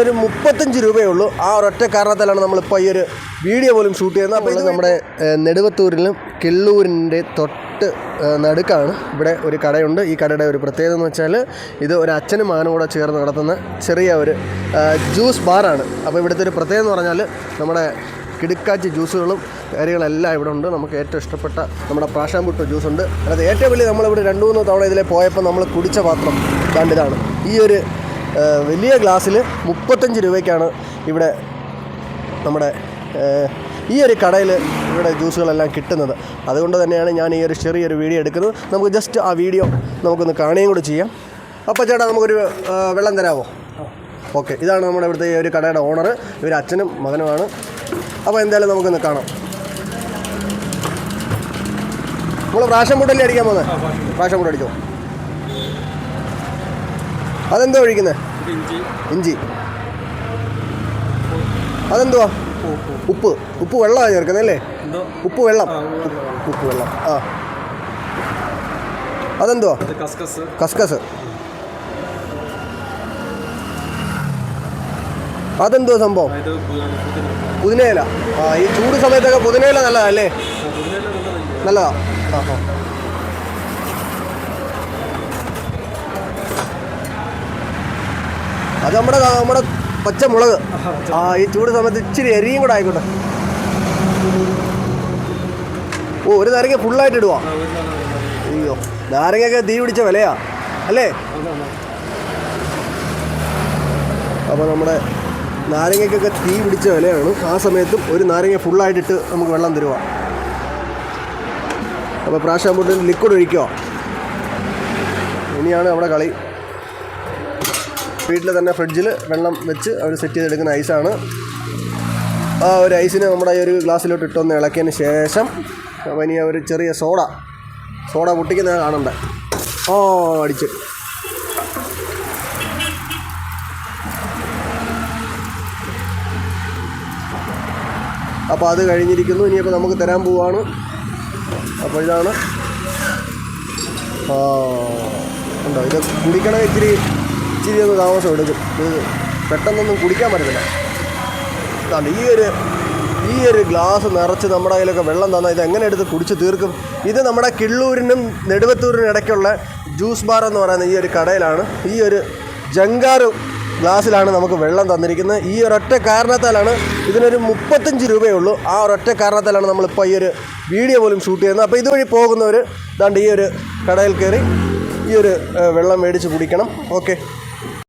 ഒരു മുപ്പത്തഞ്ച് രൂപയേ ഉള്ളൂ. ആ ഒരൊറ്റ കാരണത്താലാണ് നമ്മളിപ്പോൾ ഈ ഒരു വീഡിയോ പോലും ഷൂട്ട് ചെയ്യുന്നത്. അപ്പോൾ ഇത് നമ്മുടെ നെടുവത്തൂരിലും കിള്ളൂരിന്റെ തൊട്ട് നടുക്കാണ് ഇവിടെ ഒരു കടയുണ്ട്. ഈ കടയുടെ ഒരു പ്രത്യേകത എന്ന് വെച്ചാൽ ഇത് ഒരു അച്ഛനും മകനും കൂടെ ചേർന്ന് നടത്തുന്ന ചെറിയ ഒരു ജ്യൂസ് ബാറാണ്. അപ്പോൾ ഇവിടുത്തെ ഒരു പ്രത്യേകത എന്ന് പറഞ്ഞാൽ നമ്മുടെ കിടുക്കാച്ചി ജ്യൂസുകളും കാര്യങ്ങളെല്ലാം ഇവിടെ ഉണ്ട്. നമുക്ക് ഏറ്റവും ഇഷ്ടപ്പെട്ട നമ്മുടെ പ്രാഷാമ്പുട്ട് ജ്യൂസ് ഉണ്ട് അതായത് ഏറ്റവും വലിയ നമ്മളിവിടെ രണ്ട് മൂന്ന് തവണ ഇതിലെ പോയപ്പോൾ നമ്മൾ കുടിച്ച പാത്രം കണ്ടിതാണ്. ഈ ഒരു വലിയ ഗ്ലാസ്സിൽ മുപ്പത്തഞ്ച് രൂപയ്ക്കാണ് ഇവിടെ നമ്മുടെ ഈ ഒരു കടയിൽ ഇവിടെ ജ്യൂസുകളെല്ലാം കിട്ടുന്നത്. അതുകൊണ്ട് തന്നെയാണ് ഞാൻ ഈ ഒരു ചെറിയൊരു വീഡിയോ എടുക്കുന്നത്. നമുക്ക് ജസ്റ്റ് ആ വീഡിയോ നമുക്കൊന്ന് കാണുകയും കൂടി ചെയ്യാം. അപ്പോൾ ചേട്ടാ നമുക്കൊരു വെള്ളം തരാമോ ഓക്കെ ഇതാണ് നമ്മുടെ ഇവിടുത്തെ ഒരു കടയുടെ ഓണർ ഇവർ അച്ഛനും മകനുമാണ്. അപ്പോൾ എന്തായാലും നമുക്കൊന്ന് കാണാം. നമ്മൾ പ്രാശം പൊട്ടല്ലേ അടിക്കാൻ പോകുന്നത്? പ്രാശം പൊട്ടടിച്ചോ അതെന്തോ ഒഴിക്കുന്നത് ഇഞ്ചി. അതെന്തുവാ? ഉപ്പ് ഉപ്പ്. വെള്ളമാണ് ചേർക്കുന്നത് അല്ലേ? എന്തോ? ഉപ്പ് വെള്ളം. ഉപ്പ് വെള്ളം. ആ. അതെന്തുവാ? കസ്കസ്. അതെന്തുവാ സംഭവം? പുതിനയില. ആ ഈ ചൂട് സമയത്തൊക്കെ പുതിനയില നല്ലതാ അല്ലേ? നല്ലതാ. ആ ആ. അത് നമ്മുടെ നമ്മുടെ പച്ചമുളക്. ആ ഈ ചൂട് സമയത്ത് ഇച്ചിരി എരിയും കൂടെ ആയിക്കോട്ടെ. ഓ ഒരു നാരങ്ങ ഫുള്ളായിട്ട് ഇടുവാ. അയ്യോ നാരങ്ങയൊക്കെ തീ പിടിച്ച വിലയാ. അല്ലേ. അപ്പോൾ നമ്മുടെ നാരങ്ങയ്ക്കൊക്കെ തീ പിടിച്ച വിലയാണ്. ആ സമയത്തും ഒരു നാരങ്ങ ഫുള്ളായിട്ടിട്ട് നമുക്ക് വെള്ളം തരുക അപ്പോൾ പ്രാശാമ്പൂട്ടിൽ ലിക്വിഡ് ഒഴിക്കുക ഇനിയാണ് നമ്മുടെ കളി. വീട്ടിൽ തന്നെ ഫ്രിഡ്ജിൽ വെള്ളം വെച്ച് അവർ സെറ്റ് ചെയ്തെടുക്കുന്ന ഐസാണ് ആ ഒരു ഐസിനെ നമ്മുടെ ഈ ഒരു ഗ്ലാസ്സിലോട്ട് ഇട്ടൊന്ന് ഇളക്കിയതിന് ശേഷം ഇനി ഒരു ചെറിയ സോഡ സോഡ പൊട്ടിക്കുന്ന കാണണ്ട ഓ അടിച്ച്. അപ്പോൾ അത് കഴിഞ്ഞിരിക്കുന്നു. ഇനിയിപ്പോൾ നമുക്ക് തരാൻ പോവാണ്. അപ്പോൾ ഇതാണ്. ഉണ്ടോ? ഇത് കുടിക്കണ ഇച്ചിരി ഇച്ചിരി ഒന്ന് താമസം എടുക്കും. ഇത് പെട്ടെന്നൊന്നും കുടിക്കാൻ പറ്റത്തില്ല. അതാണ് ഈ ഒരു ഈ ഒരു ഗ്ലാസ് നിറച്ച് നമ്മുടെ കയ്യിലൊക്കെ വെള്ളം തന്നാൽ ഇത് എങ്ങനെ എടുത്ത് കുടിച്ച് തീർക്കും? ഇത് നമ്മുടെ കിള്ളൂരിനും നെടുവത്തൂരിനും ഇടയ്ക്കുള്ള ജ്യൂസ് ബാർ എന്ന് പറയുന്ന ഈ ഒരു കടയിലാണ്. ഈ ഒരു ജങ്കാറ് ഗ്ലാസ്സിലാണ് നമുക്ക് വെള്ളം തന്നിരിക്കുന്നത്. ഈ ഒരൊറ്റ കാരണത്താലാണ് ഇതിനൊരു മുപ്പത്തഞ്ച് രൂപയേ ഉള്ളൂ. ആ ഒരൊറ്റ കാരണത്താലാണ് നമ്മളിപ്പോൾ ഈ ഒരു വീഡിയോ പോലും ഷൂട്ട് ചെയ്യുന്നത്. അപ്പോൾ ഇതുവഴി പോകുന്നവർ ദാണ്ട് ഈ ഒരു കടയിൽ കയറി കുപ്പിയൊരു വെള്ളം മേടിച്ച് കുടിക്കണം. ഓക്കെ.